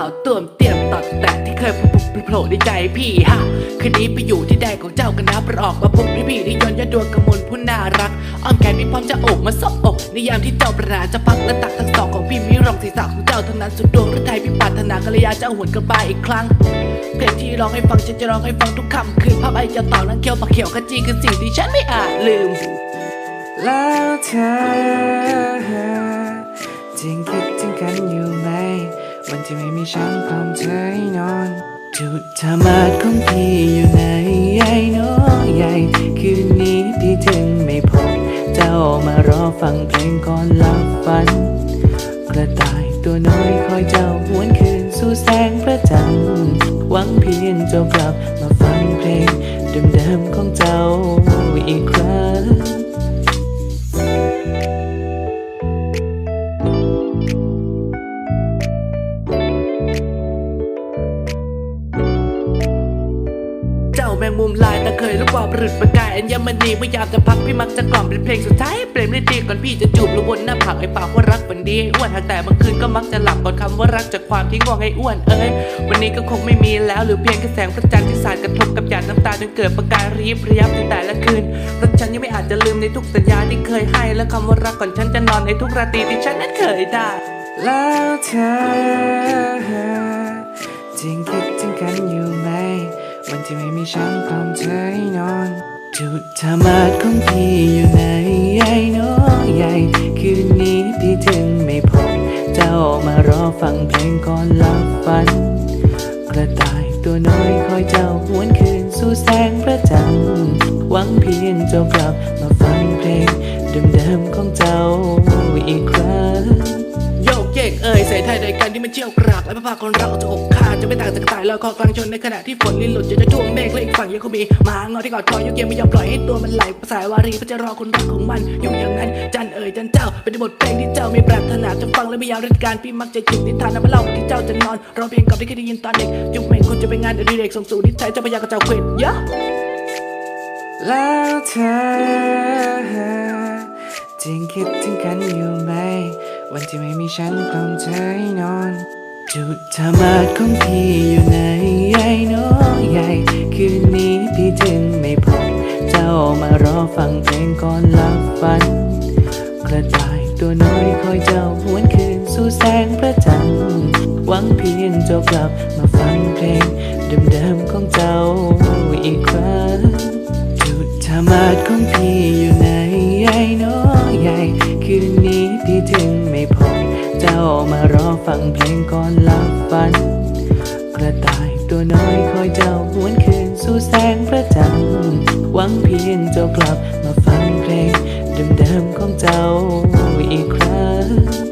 าวตัวมเตรียมตัดแต่ที่เคยโผล่ในใจพี่ฮะคืนนี้ไปอยู่ที่แดนของเจ้ากันนะประออกมาพบพี่พี่ที่ยนต์ยอดดวงกระมวลผู้น่ารักอ้อมแขนพี่พร้อมจะโอบมาซบอกในยามที่เจ้าประหลาจะพักและตักทั้งสองของพี่มีรองศีรษะของเจ้าเท่านั้นสุดดวงหรือไทยพี่ปรารถนากัลยาเจ้าหวนกลับมาอีกครั้งเพลงที่ร้องให้ฟังฉันจะร้องให้ฟังทุกคำคืนภาพไอเจ้าต่อนังเขียวปากเขียวขจีคือสิ่งที่ฉันไม่อาจลืมแล้วเธอ ที่ไม่มีฉันพร้อมเธอให้นอน จุดธรรมาดของพี่อยู่ไหนไอ้น้องใหญ่ คืนนี้พี่ถึงไม่พบ เจ้ามารอฟังเพลงก่อนหลับฝัน กระต่ายตัวน้อยคอยเจ้าหวนคืนสู่แสงพระจันทร์หวังเพียงเจ้ากลับมาฟังเพลงเดิมๆของเจ้า งมุมลายตะเคยลูกบอลประดุดประกายอัญมณีพยายามจะพักพี่มักจะกล่อมเป็นเพลงสุดท้ายเปลมได้ดีก่อนพี่จะจูบลงบนหน้าผากไอ้ปากว่ารักฝันดีอ้วนหากแต่บางคืนก็มักจะหลับก่อนคำว่ารักจากความที่ง่วงให้อ้วนเอ้ยวันนี้ก็คงไม่มีแล้วหรือเพียงแค่แสงพระจันทร์ที่สาดกระทบกับหยาดน้ำตาจนเกิดประกายรีบระยับในแต่ละคืนเพราะฉันยังไม่อาจจะลืมในทุกสัญญาที่เคยให้ และคำว่ารักก่อนฉันจะนอนในทุกราตรีที่ฉันนั้นเคยได้ แล้วเธอจริงคิดถึงกันอยู่ไหม วันที่ไม่มีฉันพร้อมเธอให้นอน จุดธรรมาดของพี่อยู่ไหนไอ้น้องใหญ่ คืนนี้พี่ถึงไม่พบ เจ้ามารอฟังเพลงก่อนหลับฝัน กระต่ายตัวน้อยคอยเจ้าหวนคืนสู่แสงพระจันทร์หวังเพียงเจ้ากลับมาฟังเพลงเดิมๆของเจ้าอีกครั้งโยกเยกเอ่ยใส่ไทยด้ ที่มันเชี่ยวกรากและพระพาคนรักจะอกขาดจะไม่ต่างจากตายลอยคอกลางชนในขณะที่ฝนลินหลุดจะจะท่วงเมฆและอีกฝั่งยังคงมีหมาเงาที่กอดคอยยกเย็นไม่ยอมปล่อยให้ตัวมันไหลภาษาวารีเพื่อจะรอคนรักของมัน อยู่อย่างนั้นจันเอ่ยจันเจ้า เป็นบทเพลงที่เจ้ามีปรารถนาจะฟังและไม่ยาวเรื่องการพี่มักจะจิบนิทานนำมาเล่าที่เจ้าจะนอนร้องเพลงกับที่เคยได้ยินตอนเด็กยุคแม่งคนจะไปงานอดิเรกส่งสู่นิสัยเจ้าพยากับเจ้าเขวดเยอะแล้วเธอจริงคิดถึงกันอยู่ไหม วันที่ไม่มีฉันพร้อมเธอให้นอน จุดธรรมดของพี่อยู่ไหนไอ้น้องใหญ่ คืนนี้พี่ถึงไม่พบเจ้ามารอฟังเพลงก่อนหลับฝัน กระต่ายตัวน้อยคอยเจ้าหวนคืนสู่แสงพระจันทร์หวังเพียงเจ้ากลับมาฟังเพลงเดิมๆของเจ้าอีกครั้งจุดธรรมดของพี่อยู่ไหน จ้ามารอฟังเพลงก่อนหลับฝัน กระต่ายตัวน้อยคอยเจ้าหวนคืนสู่แสงพระจันทร์หวังเพียงเจ้ากลับมาฟังเพลงเดิมๆของเจ้าอีกครั้ง